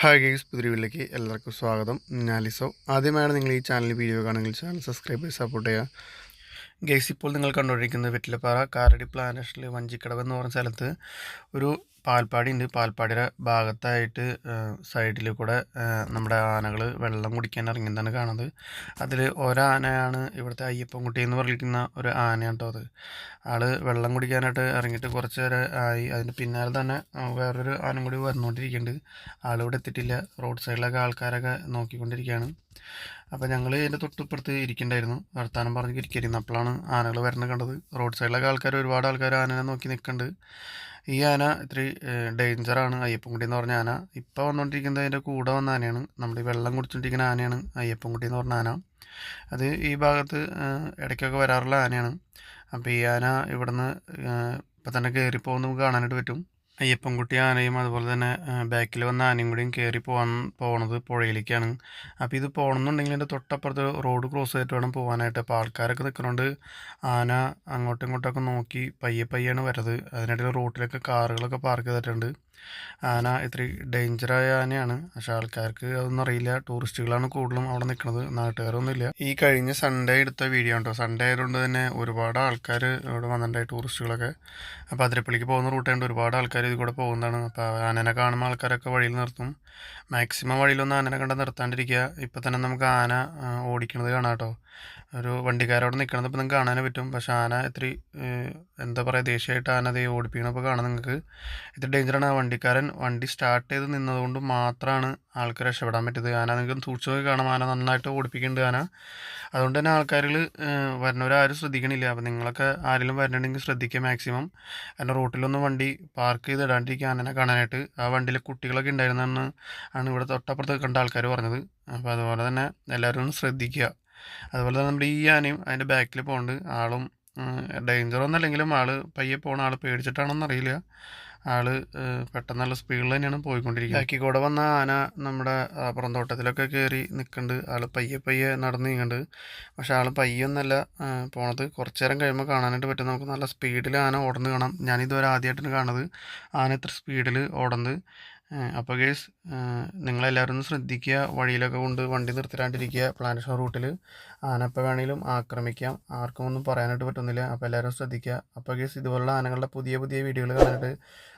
Hi guys പുതിരിവിലേക്ക് എല്ലാവർക്കും സ്വാഗതം. ഞാൻ ലിസോ. ആദ്യമായാണ് നിങ്ങൾ ഈ ചാനൽ വീഡിയോ കാണുമെങ്കിൽ ചാനൽ സബ്സ്ക്രൈബ് ചെയ്ത് സപ്പോർട്ട് ചെയ്യുക. ഗൈസ് ഇപ്പോൾ നിങ്ങൾ കണ്ടുകൊണ്ടിരിക്കുന്നത് വെറ്റിലപ്പാറ കാരടി പ്ലാനേഷനിൽ വഞ്ചിക്കടവ് എന്ന് പറഞ്ഞ സ്ഥലത്ത് ഒരു പാൽപ്പാടി ഉണ്ട് പാൽപ്പാടിയുടെ ഭാഗത്തായിട്ട് സൈഡിൽ കൂടെ നമ്മുടെ ആനകൾ വെള്ളം കുടിക്കാൻ ഇറങ്ങിയതാണ് കാണുന്നത്. അതിൽ ഒരാനയാണ് ഇവിടുത്തെ അയ്യപ്പൻകുട്ടി എന്ന് പറഞ്ഞിരിക്കുന്ന ഒരു ആനയാണ് കേട്ടോ അത്. ആൾ വെള്ളം കുടിക്കാനായിട്ട് ഇറങ്ങിയിട്ട് കുറച്ച് നേരം ആയി. അതിന് പിന്നാലെ തന്നെ വേറൊരു ആനം കൂടി വന്നുകൊണ്ടിരിക്കുന്നുണ്ട്. ആളിവിടെ എത്തിയിട്ടില്ല. റോഡ് സൈഡിലൊക്കെ ആൾക്കാരൊക്കെ നോക്കിക്കൊണ്ടിരിക്കുകയാണ്. അപ്പോൾ ഞങ്ങൾ ഇതിന്റെ തൊട്ടിപ്പുറത്ത് ഇരിക്കണ്ടായിരുന്നു. വർത്താനം പറഞ്ഞ് ഇരിക്കായിരുന്നു. അപ്പോഴാണ് ആനകൾ വരുന്നത് കണ്ടത്. റോഡ് സൈഡിലൊക്കെ ആൾക്കാർ ഒരുപാട് ആൾക്കാർ ആനനെ നോക്കി നിൽക്കുന്നുണ്ട് ഈ ആന ഇത്തിരി ഡേഞ്ചറാണ് അയ്യപ്പൻകുട്ടി എന്ന് പറഞ്ഞ ആന. ഇപ്പോൾ വന്നുകൊണ്ടിരിക്കുന്നത് അതിന്റെ കൂടെ വന്ന ആനയാണ്. നമ്മൾ ഈ വെള്ളം കുടിച്ചുകൊണ്ടിരിക്കുന്ന ആനയാണ്. അയ്യപ്പൻകുട്ടി എന്ന് പറഞ്ഞ ആന. അത് ഈ ഭാഗത്ത് ഇടയ്ക്കൊക്കെ വരാറുള്ള ആനയാണ്. അപ്പോൾ ഈ ആന ഇവിടുന്ന് ഇപ്പം തന്നെ കയറിപ്പോകുന്ന നമുക്ക് കാണാനായിട്ട് പറ്റും. അയ്യപ്പൻകുട്ടി ആനയും അതുപോലെ തന്നെ ബാക്കിൽ വന്ന ആനയും കൂടിയും കയറി പോകാൻ പോകണത് പുഴയിലേക്കാണ്. അപ്പോൾ ഇത് പോകണമെന്നുണ്ടെങ്കിൽ എന്റെ തൊട്ടപ്പുറത്ത് റോഡ് ക്രോസ് ചെയ്തിട്ട് വേണം പോകാനായിട്ട് അപ്പോൾ ആൾക്കാരൊക്കെ നിൽക്കുന്നതുകൊണ്ട് ആന അങ്ങോട്ടും ഇങ്ങോട്ടൊക്കെ നോക്കി പയ്യെ പയ്യാണ് വരുന്നത് അതിനിടയിൽ റോട്ടിലൊക്കെ കാറുകളൊക്കെ പാർക്ക് ചെയ്തിട്ടുണ്ട്. ആന ഇത്തിരി ഡേഞ്ചറായ ആനയാണ്. പക്ഷെ ആൾക്കാർക്ക് അതൊന്നും അറിയില്ല. ടൂറിസ്റ്റുകളാണ് കൂടുതലും അവിടെ നിൽക്കുന്നത്. നാട്ടുകാരൊന്നും ഇല്ല ഈ കഴിഞ്ഞ സൺഡേ എടുത്ത വീഡിയോ ഉണ്ടോ സൺഡേ ആയതുകൊണ്ട് തന്നെ ഒരുപാട് ആൾക്കാർ ഇവിടെ വന്നിട്ടുണ്ടായി ടൂറിസ്റ്റുകളൊക്കെ. അപ്പോൾ അതിരപ്പള്ളിക്ക് പോകുന്ന റൂട്ടായതുകൊണ്ട് ഒരുപാട് ആൾക്കാർ ഇതിൽ കൂടെ പോകുന്നതാണ്. അപ്പോൾ ആനനെ കാണുമ്പോൾ ആൾക്കാരൊക്കെ വഴിയിൽ നിർത്തും. മാക്സിമം വഴിയിലൊന്നും ആനനെ കണ്ട നിർത്താണ്ടിരിക്കുക. ഇപ്പം തന്നെ നമുക്ക് ആന ഓടിക്കുന്നത് കാണാം കേട്ടോ. ഒരു വണ്ടിക്കാരവിടെ നിൽക്കണത് ഇപ്പം നിങ്ങൾക്ക് കാണാനേ പറ്റും. പക്ഷേ ആന ഇത്തിരി എന്താ പറയുക ദേഷ്യമായിട്ട് ആന അതേ ഓടിപ്പിക്കണപ്പോൾ കാണാം നിങ്ങൾക്ക്. ഇത്ര ഡേഞ്ചറാണ് ആ വണ്ടിക്കാരൻ വണ്ടി സ്റ്റാർട്ട് ചെയ്ത് നിന്നതുകൊണ്ട് മാത്രമാണ് ആൾക്ക് രക്ഷപ്പെടാൻ പറ്റിയത്. ആന നിങ്ങൾക്ക് സൂക്ഷിച്ച് നോക്കി കാണാം. ആന നന്നായിട്ട് ഓടിപ്പിക്കുന്നുണ്ട് ആന. അതുകൊണ്ട് തന്നെ ആൾക്കാരിൽ വരുന്നവരാരും ശ്രദ്ധിക്കണില്ല. അപ്പോൾ നിങ്ങളൊക്കെ ആരെങ്കിലും വരണമെങ്കിൽ ശ്രദ്ധിക്കുക മാക്സിമം കാരണം റോട്ടിലൊന്നും വണ്ടി പാർക്ക് ചെയ്ത് ഇടാണ്ടിരിക്കുക ആനനെ കാണാനായിട്ട്. ആ വണ്ടിയിൽ കുട്ടികളൊക്കെ ഉണ്ടായിരുന്നെന്ന് ആണ് ഇവിടെ തൊട്ടപ്പുറത്ത് കണ്ട ആൾക്കാർ പറഞ്ഞത്. അപ്പോൾ അതുപോലെ തന്നെ എല്ലാവരും ശ്രദ്ധിക്കുക. അതുപോലെ തന്നെ നമ്മുടെ ഈ ആനയും അതിന്റെ ബാക്കിൽ പോകുന്നുണ്ട് ആളും ഡേഞ്ചർ ഒന്നല്ലെങ്കിലും ആൾ പയ്യെ പോണ ആൾ പേടിച്ചിട്ടാണോ അറിയില്ല. ആൾ നല്ല സ്പീഡിൽ തന്നെയാണ് പോയിക്കൊണ്ടിരിക്കുന്നത്. ബാക്കി കൂടെ വന്ന ആന നമ്മുടെ പുറന്തോട്ടത്തിലൊക്കെ കയറി നിൽക്കുന്നുണ്ട് ആൾ പയ്യെ പയ്യെ നടന്ന് നീങ്ങുന്നുണ്ട് പക്ഷെ ആൾ പയ്യൊന്നല്ല പോണത്. കുറച്ച് നേരം കഴിയുമ്പോൾ കാണാനായിട്ട് പറ്റും. നമുക്ക് നല്ല സ്പീഡിൽ ആന ഓടുന്നത് കാണാം. ഞാനിതുവരെ ആദ്യമായിട്ടാണ് കാണുന്നത്. ആന ഇത്ര സ്പീഡിൽ ഓടുന്നത്. അപ്പോൾ ഗേസ് നിങ്ങളെല്ലാവരും ഒന്ന് ശ്രദ്ധിക്കുക. വഴിയിലൊക്കെ കൊണ്ട് വണ്ടി നിർത്തിരാണ്ടിരിക്കുക പ്ലാനഷോ റൂട്ടിൽ ആനപ്പോൾ വേണമെങ്കിലും ആക്രമിക്കാം. ആർക്കും ഒന്നും പറയാനായിട്ട് പറ്റുന്നില്ല. അപ്പോൾ എല്ലാവരും ശ്രദ്ധിക്കുക. അപ്പോൾ ഗേസ് ഇതുപോലുള്ള ആനകളുടെ പുതിയ പുതിയ വീഡിയോകൾ കാണാനായിട്ട്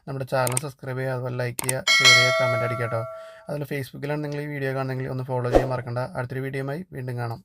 നമ്മുടെ ചാനൽ സബ്സ്ക്രൈബ് ചെയ്യുക അതുപോലെ ലൈക്ക് ചെയ്യുക ഷെയർ ചെയ്യുക കമന്റ് അടിക്കുക കേട്ടോ അതുപോലെ ഫേസ്ബുക്കിലാണ് നിങ്ങൾ ഈ വീഡിയോ കാണുന്നെങ്കിൽ ഒന്ന് ഫോളോ ചെയ്യാൻ മറക്കണ്ട. അടുത്തൊരു വീഡിയോയുമായി വീണ്ടും കാണാം.